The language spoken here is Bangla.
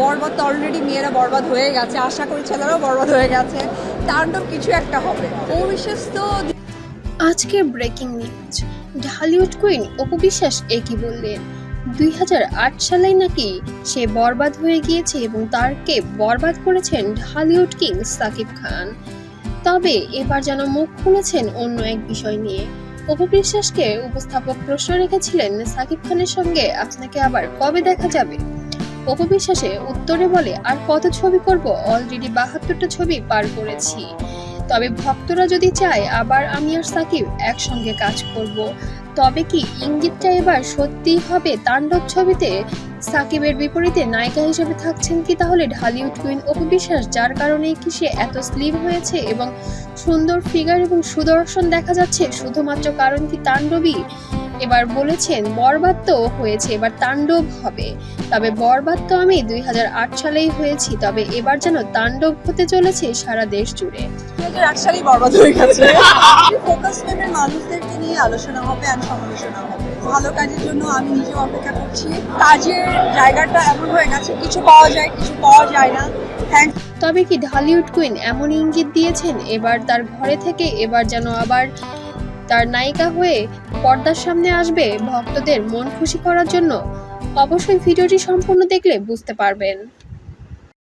বরবাদ তো অলরেডি মেয়েরা বরবাদ হয়ে গেছে, আশা করি ছেলেরাও বরবাদ হয়ে গেছে। তাণ্ডব কিছু একটা হবে। অবিশ্বাস তো আজকে breaking news Dhallywood queen Apu Biswas একই বললেন, দুই সালে নাকি সে বরবাদ হয়ে গিয়েছে এবং তারকে বরবাদ করেছেন ঢালিউড কিং সাকিব খান। তবে এবার যেন মুখ খুলেছেন অন্য এক বিষয় নিয়ে। অপু বিশ্বাসকে উপস্থাপক প্রশ্ন রেখেছিলেন সাকিব খানের সঙ্গে, আপনাকে আবার কবে দেখা যাবে? অপু বিশ্বাসে উত্তরে বলে, আর কত ছবি করব? অলরেডি বাহাত্তরটা ছবি পার করেছি। তবে ভক্তরা যদি চায়, আবার আমি আর সাকিব একসঙ্গে কাজ করব। তবে কি ইঙ্গিতটা এবার সত্যি হবে? তাণ্ডব ছবিতে সাকিবের বিপরীতে নায়িকা হিসেবে থাকছেন কি তাহলে ঢালিউড কুইন অপু বিশ্বাস যার কারণেই কি সে এত স্লিম হয়েছে এবং সুন্দর ফিগার এবং সুদর্শন দেখা যাচ্ছে? শুধুমাত্র কারণ কি তাণ্ডবই এবার বলেছেন বরবাদ তো হয়েছে এবার তাণ্ডব হবে। তবে বরবাদ তো আমি দুই হাজার আট সালেই হয়েছি তবে এবার যেন তাণ্ডব হতে চলেছে সারা দেশ জুড়ে। আট সালেই বরবাদ হয়ে গেছে। ফোকাস ম্যামের মানুষদেরকে নিয়ে আলোচনা হবে আর সমালোচনা হবে। ভালো কাজের জন্য আমি নিজেও অপেক্ষা করছি। কাজের জায়গাটা এমন হয়ে গেছে কিছু পাওয়া যায় কিছু পাওয়া যায় না। তবে কি ঢালিউড কুইন এমন ইঙ্গিত দিয়েছেন? এবার তার ঘরে থেকে এবার যেন আবার তার নায়িকা হয়ে পর্দার সামনে আসবে ভক্তদের মন খুশি করার জন্য অবশ্যই ভিডিওটি সম্পূর্ণ দেখলে বুঝতে পারবেন।